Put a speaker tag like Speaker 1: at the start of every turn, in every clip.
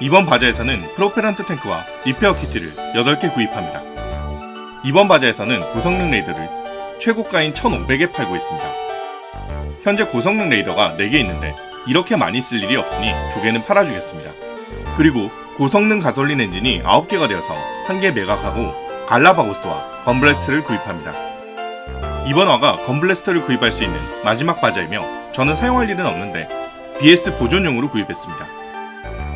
Speaker 1: 이번 바자에서는 프로페런트 탱크와 리페어 키트를 8개 구입합니다. 이번 바자에서는 고성능 레이더를 최고가인 1,500에 팔고 있습니다. 현재 고성능 레이더가 4개 있는데 이렇게 많이 쓸 일이 없으니 두 개는 팔아주겠습니다. 그리고 고성능 가솔린 엔진이 9개가 되어서 한 개 매각하고 갈라바고스와 건블레스트를 구입합니다. 이번 화가 건블레스터를 구입할 수 있는 마지막 바자이며 저는 사용할 일은 없는데 BS 보존용으로 구입했습니다.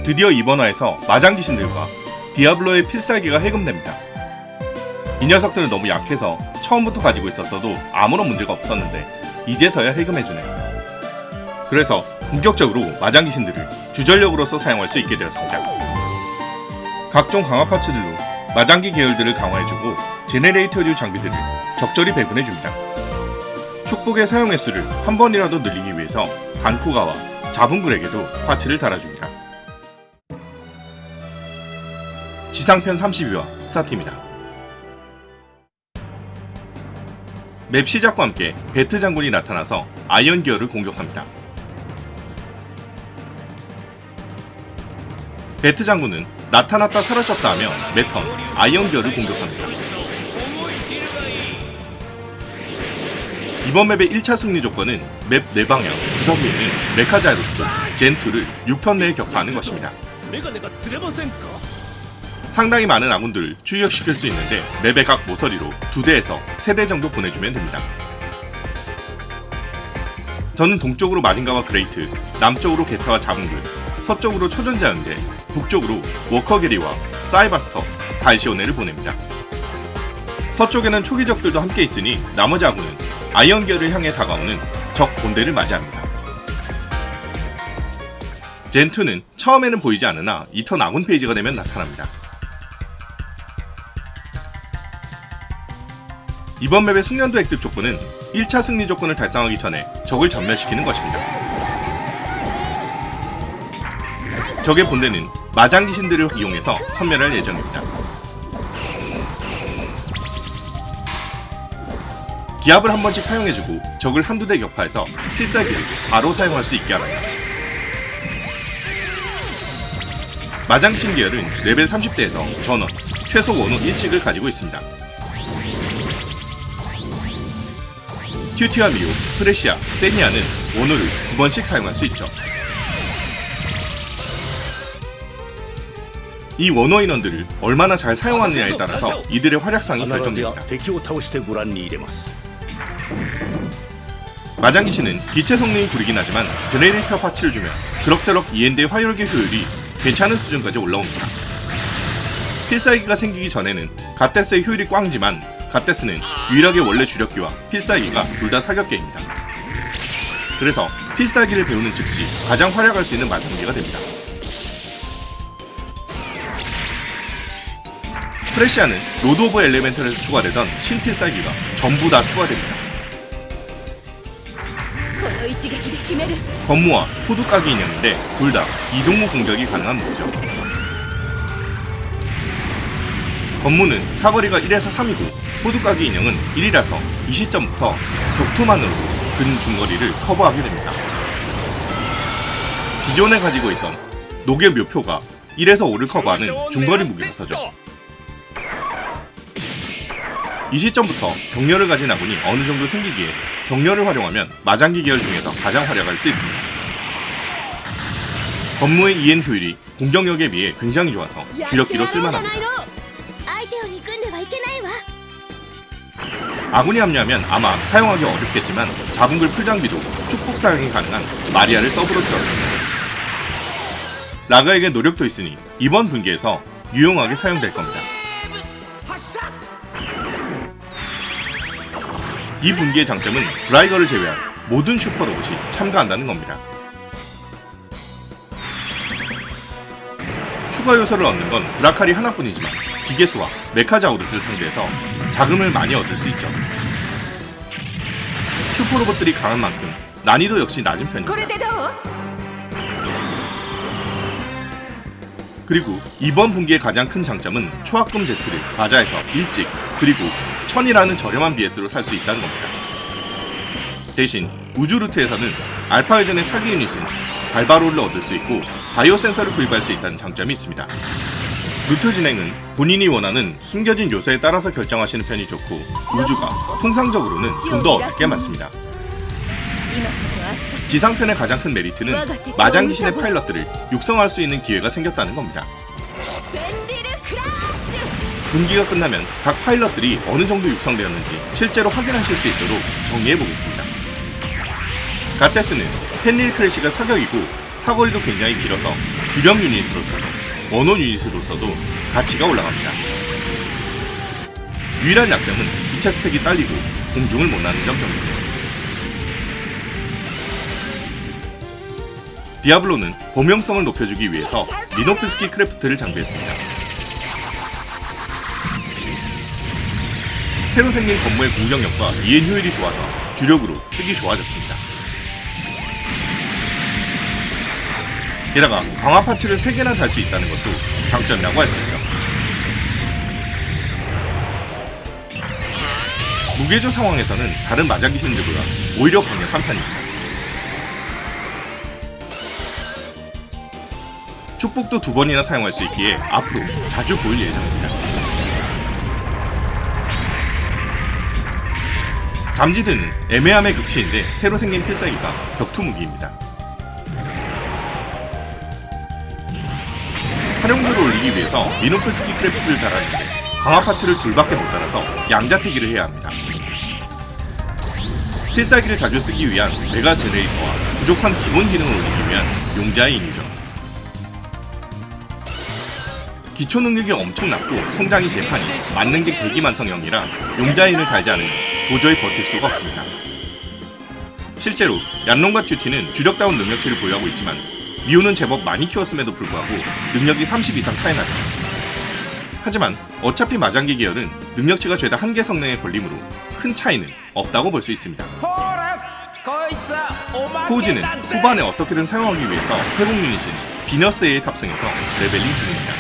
Speaker 1: 드디어 이번 화에서 마장 귀신들과 디아블로의 필살기가 해금됩니다. 이 녀석들은 너무 약해서 처음부터 가지고 있었어도 아무런 문제가 없었는데 이제서야 해금해주네요. 그래서 본격적으로 마장 귀신들을 주전력으로서 사용할 수 있게 되었습니다. 각종 강화 파츠들로 마장기 계열들을 강화해주고 제네레이터류 장비들을 적절히 배분해줍니다. 축복의 사용 횟수를 한 번이라도 늘리기 위해서 간쿠가와 자분굴에게도 파츠를 달아줍니다. 지상편 32화 스타트입니다. 맵 시작과 함께 베트 장군이 나타나서 아이언 기어를 공격합니다. 베트 장군은 나타났다 사라졌다 하며 매턴 아이언 기어를 공격합니다. 이번 맵의 1차 승리 조건은 맵 4방향 구석에 있는 메카자이로스 젠2를 6턴 내에 격파하는 것입니다. 상당히 많은 아군들을 출격시킬 수 있는데 맵의 각 모서리로 2대에서 3대 정도 보내주면 됩니다. 저는 동쪽으로 마징가와 그레이트, 남쪽으로 게타와 자분글, 서쪽으로 초전자연제, 북쪽으로 워커게리와 사이바스터, 발시오네를 보냅니다. 서쪽에는 초기 적들도 함께 있으니 나머지 아군은 아이언기어를 향해 다가오는 적 본대를 맞이합니다. 젠2는 처음에는 보이지 않으나 2턴 아군 페이지가 되면 나타납니다. 이번 맵의 숙련도 획득 조건은 1차 승리 조건을 달성하기 전에 적을 전멸시키는 것입니다. 적의 본대는 마장 귀신들을 이용해서 섬멸할 예정입니다. 기압을 한 번씩 사용해주고 적을 한두 대 격파해서 필살기를 바로 사용할 수 있게 합니다. 마장신 계열은 레벨 30대에서 전원, 최소 원호 1씩을 가지고 있습니다. 큐티와 미오, 프레시아, 세니아는 원호를 두 번씩 사용할 수 있죠. 이 원호 인원들을 얼마나 잘 사용하느냐에 따라서 이들의 활약상이 결정됩니다. 마장기씨는 기체 성능이 구리긴 하지만 제네레이터 파츠를 주면 그럭저럭 END의 화열계 효율이 괜찮은 수준까지 올라옵니다. 필살기가 생기기 전에는 가테스의 효율이 꽝이지만 갓데스는 유일하게 원래 주력기와 필살기가 둘 다 사격기입니다. 그래서 필살기를 배우는 즉시 가장 활약할 수 있는 마장기가 됩니다. 프레시아는 로드 오브 엘리멘탈에서 추가되던 신필살기가 전부 다 추가됩니다.
Speaker 2: 그
Speaker 1: 건무와 호두까기 인형인데 둘 다 이동무 공격이 가능한 무기죠. 건무는 사거리가 1에서 3이고 호두까기 인형은 1이라서 이 시점부터 격투만으로 근 중거리를 커버하게 됩니다. 기존에 가지고 있던 녹의 묘표가 1에서 5를 커버하는 중거리 무기라서죠. 이 시점부터 격려를 가진 아군이 어느 정도 생기기에 격려를 활용하면 마장기 계열 중에서 가장 활약할 수 있습니다. 건무의 EN 효율이 공격력에 비해 굉장히 좋아서 주력기로 쓸만합니다. 아군이 합류하면 아마 사용하기 어렵겠지만 자분글 풀장비도 축복 사용이 가능한 마리아를 서브로 들었습니다. 라가에게 노력도 있으니 이번 분기에서 유용하게 사용될 겁니다. 이 분기의 장점은 브라이거를 제외한 모든 슈퍼 로봇이 참가한다는 겁니다. 추가 요소를 얻는 건 브라칼이 하나뿐이지만 기계수와 메카자우르스를 상대해서 자금을 많이 얻을 수 있죠. 슈퍼로봇들이 강한 만큼 난이도 역시 낮은 편입니다. 그리고 이번 분기의 가장 큰 장점은 초합금 제트를 바자에서 일찍 그리고 천이라는 저렴한 BS로 살 수 있다는 겁니다. 대신 우주 루트에서는 알파 회전의 사기 유닛인 발바로를 얻을 수 있고 바이오 센서를 구입할 수 있다는 장점이 있습니다. 루트 진행은 본인이 원하는 숨겨진 요소에 따라서 결정하시는 편이 좋고 우주가 통상적으로는 좀 더 어렵게 많습니다. 지상편의 가장 큰 메리트는 마장기신의 파일럿들을 육성할 수 있는 기회가 생겼다는 겁니다. 분기가 끝나면 각 파일럿들이 어느 정도 육성되었는지 실제로 확인하실 수 있도록 정리해 보겠습니다. 가테스는 펜릴 크래시가 사격이고 사거리도 굉장히 길어서 주력 유닛으로서도 원원 유닛으로서도 가치가 올라갑니다. 유일한 약점은 기체 스펙이 딸리고 공중을 못 나는 점 정도입니다. 디아블로는 범용성을 높여주기 위해서 미노프스키 크래프트를 장비했습니다. 새로 생긴 건물의 공격력과 이엔 효율이 좋아서 주력으로 쓰기 좋아졌습니다. 게다가 강화 파츠를 3개나 달 수 있다는 것도 장점이라고 할 수 있죠. 무게조 상황에서는 다른 마자기신들보다 오히려 강력한 편입니다. 축복도 두 번이나 사용할 수 있기에 앞으로 자주 보일 예정입니다. 잠지드는 애매함의 극치인데 새로 생긴 필살기가 격투 무기입니다. 활용도를 올리기 위해서 미노플스키 크래프트를 달았는데 강화 파츠를 둘밖에 못 달아서 양자태기를 해야 합니다. 필살기를 자주 쓰기 위한 메가 제네레이터와 부족한 기본 기능을 올리기 위한 용자의 인이죠. 기초 능력이 엄청 낮고 성장이 대판이 맞는 게 대기만성형이라 용자인을 달지 않으면 도저히 버틸 수가 없습니다. 실제로 얀롱과 튜티는 주력다운 능력치를 보유하고 있지만 미호는 제법 많이 키웠음에도 불구하고 능력이 30 이상 차이나죠. 하지만 어차피 마장기 계열은 능력치가 죄다 한계 성능에 걸림으로 큰 차이는 없다고 볼 수 있습니다. 코우지는 후반에 어떻게든 사용하기 위해서 회복 유닛인 비너스에 탑승해서 레벨링 중입니다.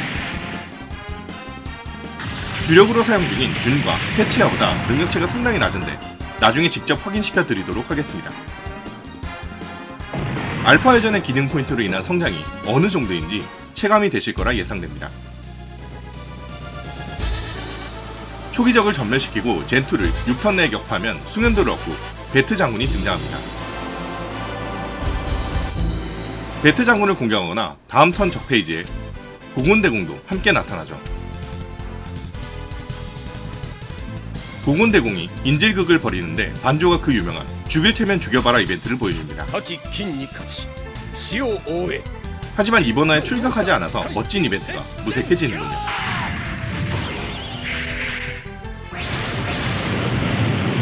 Speaker 1: 주력으로 사용 중인 균과 캐치아보다 능력치가 상당히 낮은데 나중에 직접 확인시켜 드리도록 하겠습니다. 알파 회전의 기능 포인트로 인한 성장이 어느 정도인지 체감이 되실 거라 예상됩니다. 초기적을 전멸시키고 젠투를 6턴 내에 격파하면 숙련도를 얻고 베트 장군이 등장합니다. 베트 장군을 공격하거나 다음 턴 적 페이지에 고군대공도 함께 나타나죠. 고군대공이 인질극을 벌이는데 반조가 그 유명한 죽일 테면 죽여봐라 이벤트를 보여줍니다. 하지만 이번화에 출격하지 않아서 멋진 이벤트가 무색해지는군요.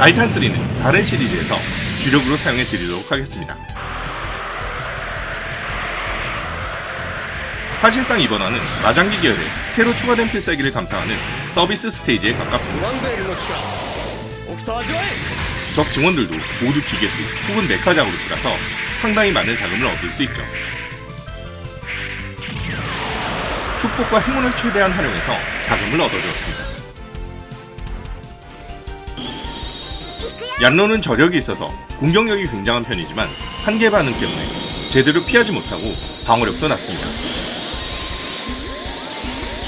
Speaker 1: 나이탄3는 다른 시리즈에서 주력으로 사용해 드리도록 하겠습니다. 사실상 이번화는 마장기 계열에 새로 추가된 필살기를 감상하는 서비스 스테이지에 가깝습니다. 적 증원들도 모두 기계수 혹은 메카작으로 쓰라서 상당히 많은 자금을 얻을 수 있죠. 축복과 행운을 최대한 활용해서 자금을 얻어주었습니다. 얀로는 저력이 있어서 공격력이 굉장한 편이지만 한계 반응 때문에 제대로 피하지 못하고 방어력도 낮습니다.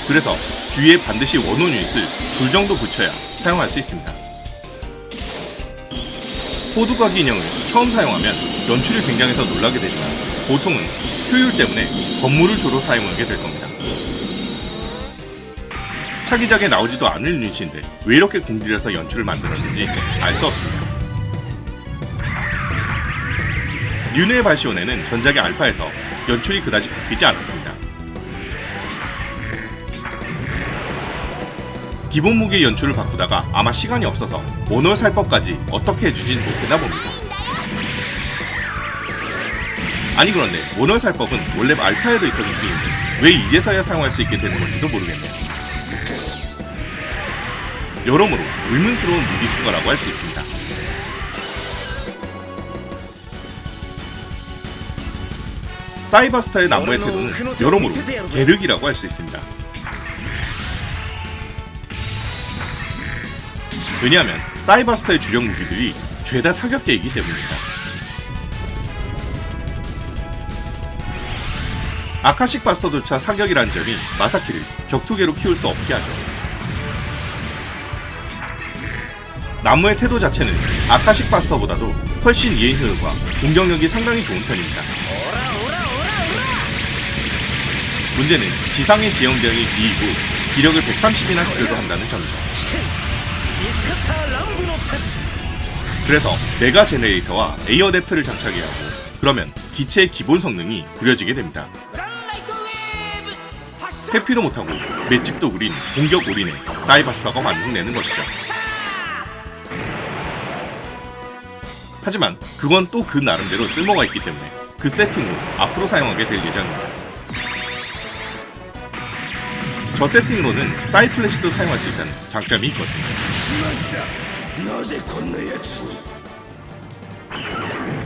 Speaker 1: 그래서 주위에 반드시 원혼 유닛을 둘 정도 붙여야 사용할 수 있습니다. 호두과기 인형을 처음 사용하면 연출이 굉장해서 놀라게 되지만 보통은 효율 때문에 건물을 주로 사용하게 될 겁니다. 차기작에 나오지도 않을 유닛인데 왜 이렇게 공들여서 연출을 만들었는지 알 수 없습니다. 류네의 발시온에는 전작의 알파에서 연출이 그다지 바뀌지 않았습니다. 기본 무기 연출을 바꾸다가 아마 시간이 없어서 원월 살법까지 어떻게 해주진 못했나 봅니다. 아니 그런데 원월 살법은 원래 알파에도 있던 기술인데 왜 이제서야 사용할 수 있게 되는 건지도 모르겠네요. 여러모로 의문스러운 무기 추가라고 할 수 있습니다. 사이버스타의 나무의 태도는 여러모로 계륵이라고 할 수 있습니다. 왜냐하면 사이버스타의 주력 무기들이 죄다 사격계이기 때문입니다. 아카식 바스터조차 사격이라는 점이 마사키를 격투계로 키울 수 없게 하죠. 나무의 태도 자체는 아카식 바스터보다도 훨씬 이해 효율과 공격력이 상당히 좋은 편입니다. 문제는 지상의 지형대응이 B이고 기력을 130이나 필요로 한다는 점이죠. 그래서 메가 제네레이터와 에어 댑터를 장착해야 하고 그러면 기체의 기본 성능이 구려지게 됩니다. 회피도 못하고 맷집도 우린 공격 우린의 사이버스타가 완성되는 것이죠. 하지만 그건 또 그 나름대로 쓸모가 있기 때문에 그 세팅으로 앞으로 사용하게 될 예정입니다. 저 세팅으로는 사이플래시도 사용할 수 있다는 장점이 있거든요.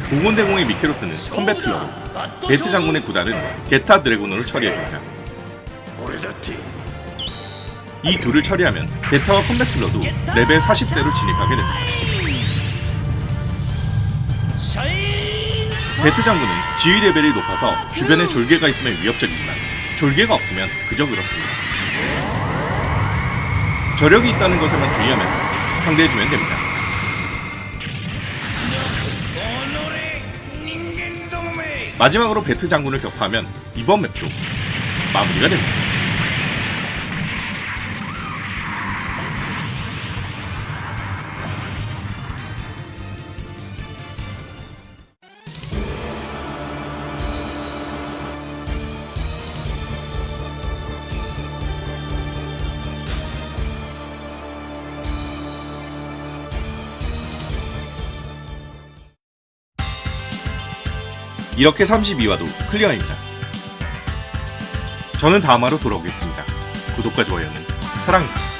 Speaker 1: 공군대공의 미케로스는 컴배틀러로 베트 장군의 구단은 게타 드래곤으로 처리해줍니다. 이 둘을 처리하면 게타와 컴배틀러도 레벨 40대로 진입하게 됩니다. 베트 장군은 지휘 레벨이 높아서 주변에 졸개가 있으면 위협적이지만 졸개가 없으면 그저 그렇습니다. 저력이 있다는 것에만 주의하면서 상대해주면 됩니다. 마지막으로 베트 장군을 격파하면 이번 맵도 마무리가 됩니다. 이렇게 32화도 클리어입니다. 저는 다음 화로 돌아오겠습니다. 구독과 좋아요는 사랑입니다.